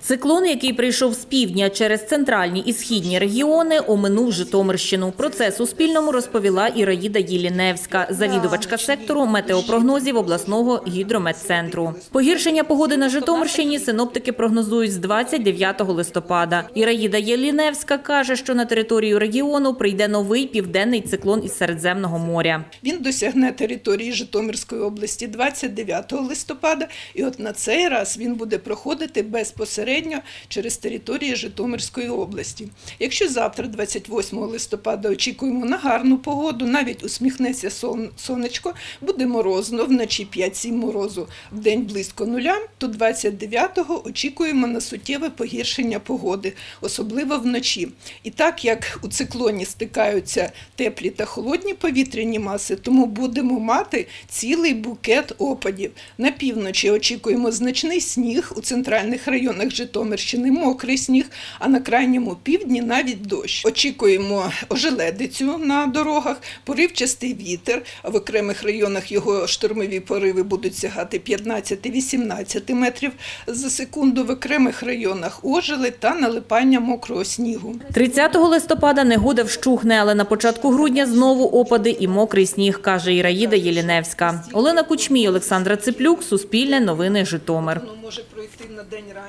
Циклон, який прийшов з півдня через центральні і східні регіони, оминув Житомирщину. Про це Суспільному розповіла Іраїда Єліневська, завідувачка сектору метеопрогнозів обласного гідрометцентру. Погіршення погоди на Житомирщині синоптики прогнозують з 29 листопада. Іраїда Єліневська каже, що на територію регіону прийде новий південний циклон із Середземного моря. Він досягне території Житомирської області 29 листопада, і от на цей раз він буде проходити безпосередньо через території Житомирської області. Якщо завтра, 28 листопада, очікуємо на гарну погоду, навіть усміхнеться сонечко, буде морозно, вночі 5-7 морозу, в день близько нуля, то 29-го очікуємо на суттєве погіршення погоди, особливо вночі. І так як у циклоні стикаються теплі та холодні повітряні маси, тому будемо мати цілий букет опадів. На півночі очікуємо значний сніг у центральних районах Житомирщини, мокрий сніг, а на крайньому півдні навіть дощ. Очікуємо ожеледицю на дорогах, поривчастий вітер. В окремих районах його штормові пориви будуть сягати 15-18 метрів за секунду. В окремих районах ожели та налипання мокрого снігу. 30 листопада негода вщухне, але на початку грудня знову опади і мокрий сніг, каже Іраїда Єліневська. Олена Кучмій, Олександра Циплюк, Суспільне новини Житомир. Може пройти на день.